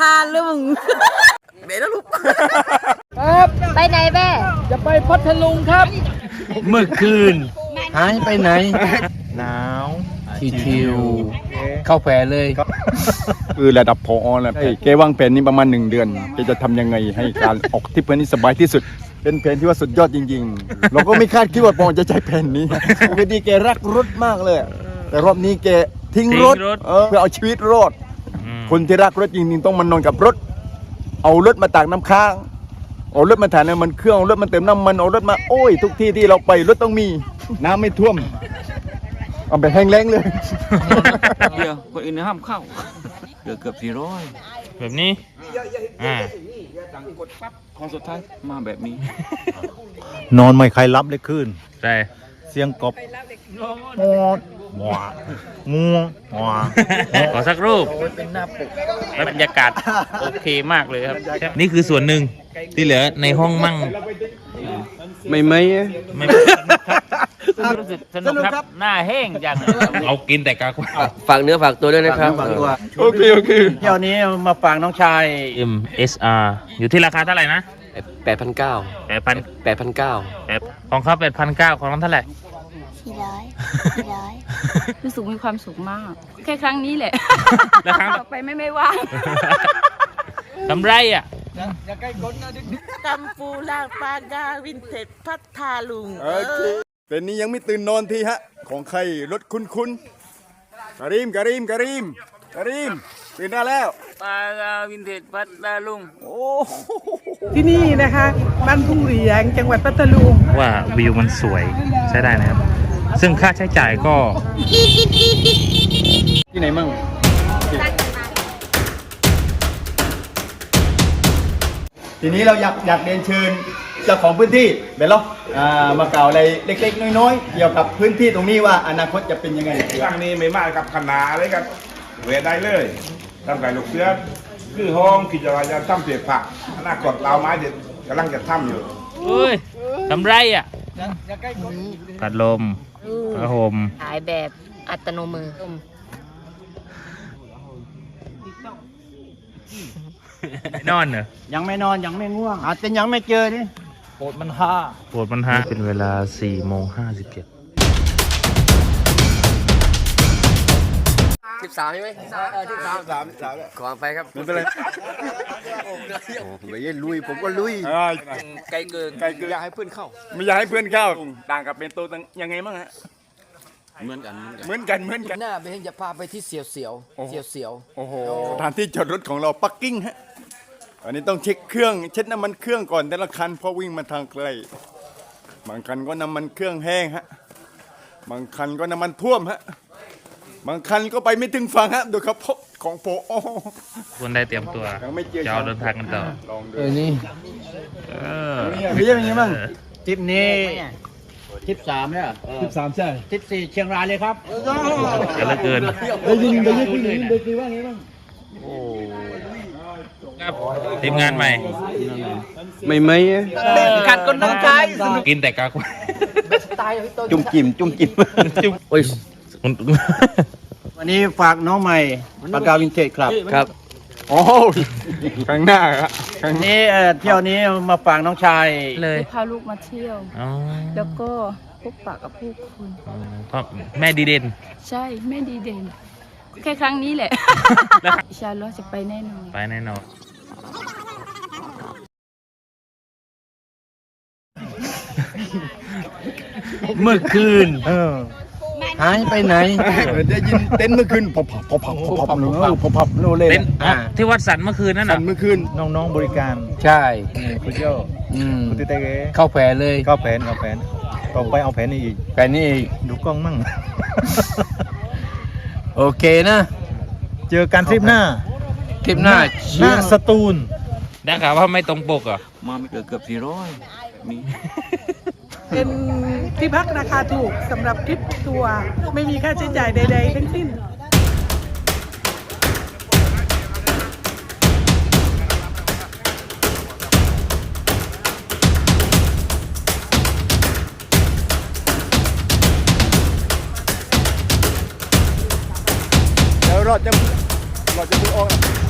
ทาลุงไปไหนแม่จะไปพัทลุงครับ เมื่อคืนหายไปไหน หนาวทิวทิวๆเข้าแผลเลยคือระดับพอแล้วแกวางแผนนี้ประมาณหนึ่งเดือนแกจะทำยังไงให้การออกทริปนี้สบายที่สุด เป็นแผนที่ว่าสุดยอดจริง ๆ เราก็ไม่คาดคิดว่าปองจะใช้แผนนี้ปกติแกรักรถมากเลย แต่รอบนี้แกทิ้งรถทิ้งรถเออเพื่อเอาชีวิตรอด คนที่รักรถจริงๆต้องมานอนกับรถ เอารถมาตากน้ำค้าง เอารถมาถ่ายน้ำมันเครื่อง เอารถมาเติมน้ำมัน เอารถมา โอ้ย ทุกที่ที่เราไปรถต้องมี น้ำไม่ท่วม เอาไปแห้งแล้งเลย เดียวคนอื่นห้ามเข้า เดือเกือบสี่ร้อยแบบนี้ อ่าคนสุดท้ายมาแบบนี้ นอนไม่ใครรับเลยคืนใช่ เสียงกบ หวางูหวาขอสักรูปแล้วบรรยากาศโอเคมากเลยครับ นี่คือส่วนหนึ่งที่เหลือในห้องมั่ง ไม่ไม่ไม่รู้สึกสนุกครับ หน้าแห้งจังเอากินแต่กากว่าฝากเนื้อฝากตัวด้วยนะครับโอเคโอเคเที่ยวนี้มาฝากน้องชาย MSR อยู่ที่ราคาเท่าไหร่นะแปดพันเก้าแปดพันแปดพันเก้าแปดของเขาแปดพันเก้าของน้องเท่าไหร่ สี่ร้อยสี่ร้อยรู้สึกมีความสุขมาก แค่ครั้งนี้แหละแล้วครั้งต่อไปไม่ไม่ว่างกำไรอะกัมปูลาปากาวินเทจพัทธาลุงโอเคแต่นี้ยังไม่ตื่นนอนทีฮะ ของใครรถคุ้นคุ้นๆการีมการีมการีมการีมตื่นได้แล้วปลาวินเทจพัดดาลุงโอ้ที่นี่นะคะบ้านทุ่งเหรียงจังหวัดพัทลุงว่าวิวมันสวยใช้ได้นะครับ ซึ่งค่าใช้จ่ายก็ที่ไหนมั่งทีนี้เราอยากอยากเรียนเชิญเจ้าของพื้นที่เบลล็อกอ่ามาเกล่าวอะไรเล็ก ๆ น้อยๆเกี่ยวกับพื้นที่ตรงนี้ว่าอนาคตจะเป็นยังไงครั้งนี้ไม่มากกับขนาอะไรกับเวได้เลยทำไก่ลูกเสือคือห้องกิจวัตรจะทำเสียผักอนาคตเราไม้เด็ดกำลังจะทำอยู่อุ้ยกำไรอะ พัดลมผ้าห่มขายแบบอัตโนมือนอนเหรอยังไม่นอนยังไม่ง่วงอาจจะยังไม่เจอนี่ปวดมันฮาปวดมันฮาเป็นเวลา4โมง57 สิบสามใช่ไหมสิบสามสามสามขอไปครับไม่เป็นไรไม่ยัลุยผมก็ลุยอ่าไกลเกินไกลเกลืออยากให้เพื่อนเข้า ไม่อยากให้เพื่อนเข้าต่างกับเป็นโตตังยังไงบ้างฮะเหมือนกันเหมือนกันเหมือนกันเหมือนกันหน้าไปเห็นจะพาไปที่เสียวเสียวเสียวเสียวโอ้โหสถานที่จอดรถของเราปักกิ้งฮะอันนี้ต้องเช็คเครื่องเช็ดน้ำมันเครื่องก่อนแต่ละคันเพราะวิ่งมาทางไกลบางคันก็น้ำมันเครื่องแห้งฮะบางคันก็น้ำมันท่วมฮะ บางคันก็ไปไม่ถึงฝั่งฮะโดยเฉพาะของโปโอควรได้เตรียมตัวยังไม่เจอจะเอาเดินทางกันต่อลองดูเออนี่เออพี่เป็นยังไงบ้างทริปนี้ทริปสามเนี่ยทริปสามใช่ทริปสี่เชียงรายเลยครับเยอะเหลือเกินได้ยินได้ยินพี่หนึ่งได้ยินว่าไงบ้างครับทีมงานใหม่ ไม่ไม่กัดคนน้ำใจกินแต่กากว่าจุ่มจิ่มจุ่มจิ่มโอ้ย วันนี้ฝากน้องใหม่ปากกาวินเทจครับครับ โอ้ข้างหน้าฮะข้างวันนี้เอ่อเที่ยวนี้มาฝากน้องชายเลยพาลูกมาเที่ยว อ๋อแล้วก็พบปะกับผู้คนเพราะแม่ดีเด่น ใช่ไม่ดีเด่น แค่ครั้งนี้แหละแล้วอินชาอัลลอฮ์จะไปแน่นอน ไปแน่นอนเมื่อคืน หายไปไหน ได้ยินเต้นเมื่อคืนพอพับพอพับพอพับเนอะพอพับโนเล่เต้นอ๋อที่วัดสันเมื่อคืนนั่นสัน่ะนเมื่อคืนน้องๆบริการใช่คุณเจ้าอืมคุณติเต้เก๋เข้าแผลเลยเข้าแผนเอาแผนต่อไปเอาแผนนี้อีกแผลนี่ดูกล้องมั่ง โอเคนะ เจอกันทริปหน้าทริปหน้าหน้าสตูลได้ข่าวว่าไม่ตรงปกเหรอะมาไม่เกินเกือบสี่ร้อยมี เป็น ที่พักราคาถูกสำหรับทริปทัวร์ไม่มีค่าใช้จ่ายใด ๆ ทั้งสิ้นแล้วรอดจะพูดออก